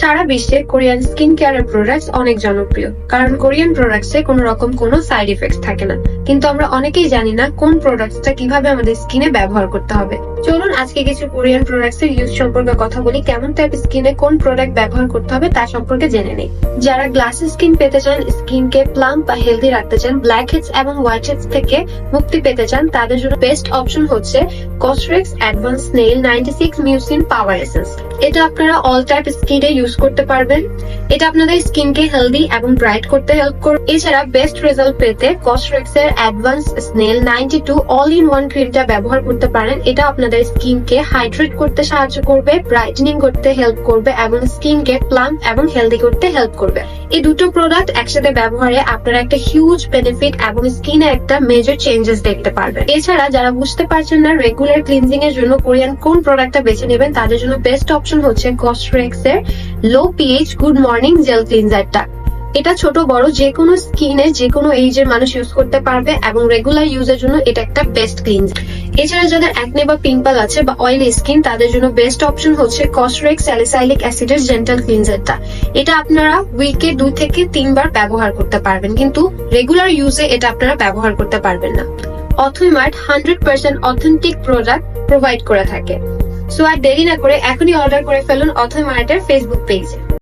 সারা বিশ্বে Korean skin কেয়ারের products অনেক জনপ্রিয়। কারণ কোরিয়ান প্রোডাক্টসে কোনো রকম কোনো সাইড ইফেক্ট থাকে না। কিন্তু আমরা অনেকেই জানি না কোন প্রোডাক্টসটা কীভাবে আমাদের স্কিনে ব্যবহার করতে হবে। চলুন আজকে কিছু কোরিয়ান প্রোডাক্টস এর ইউজ সম্পর্কে কথা বলি, কেমন টাইপ স্কিনে কোন প্রোডাক্ট ব্যবহার করতে হবে তা সম্পর্কে জেনে নেই। যারা গ্লাস স্কিন পেতে চান স্কিনকে প্লাম বা হেলদি রাখতে চান ব্ল্যাক হেডস এবং হোয়াইট হেডস থেকে মুক্তি পেতে চান, তাদের জন্য বেস্ট অপশন হচ্ছে COSRX advance snail ninety six mucin power essence এটা আপনারা অল টাইপ স্কিনে ইউজ করতে পারবেন। এটা আপনাদের স্কিনকে হেলদি এবং ব্রাইট করতে হেল্প করবে। এছাড়া বেস্ট রেজাল্ট পেতে কসরেক্স এর advance snail ninety two all in one ক্রিমটা ব্যবহার করতে পারেন। এটা আপনাদের স্কিনকে হাইড্রেট করতে সাহায্য করবে ব্রাইটেনিং করতে হেল্প করবে এবং স্কিনকে প্লাম এবং হেলদি করতে হেল্প করবে। এই দুটো প্রোডাক্ট একসাথে ব্যবহারে আপনারা একটা হিউজ বেনিফিট এবং স্কিনে একটা মেজর চেঞ্জেস দেখতে পারবেন। এছাড়া যারা বুঝতে পারছেন না রেগুলার ক্লিনজিং এর জন্য কোরিয়ান কোন প্রোডাক্টটা বেছে নেবেন, তাদের জন্য বেস্ট অপশন হচ্ছে কস্ট্রেক্স এর low pH good morning gel ক্লিনজারটা এটা ছোট, বড়, যে কোনো স্কিনে, যে কোনো এইজের মানুষ ইউজ করতে পারবে এবং রেগুলার ইউজের জন্য এটা একটা বেস্ট ক্লিনজ এছাড়া যাদের অ্যাকনে বা পিম্পল আছে বা অয়েলি স্কিন তাদের জন্য বেস্ট অপশন হচ্ছে কস্ট্রেক্স স্যালিসাইলিক অ্যাসিডের জেন্টাল ক্লিনজারটা এটা আপনারা উইকে দুই থেকে তিনবার ব্যবহার করতে পারবেন, কিন্তু রেগুলার ইউজে এটা আপনারা ব্যবহার করতে পারবেন না। অথইমার্ট hundred percent authentic product provide করে থাকে। সো আর দেরি না করে এখনই অর্ডার করে ফেলুন অথইমার্টের ফেসবুক পেজে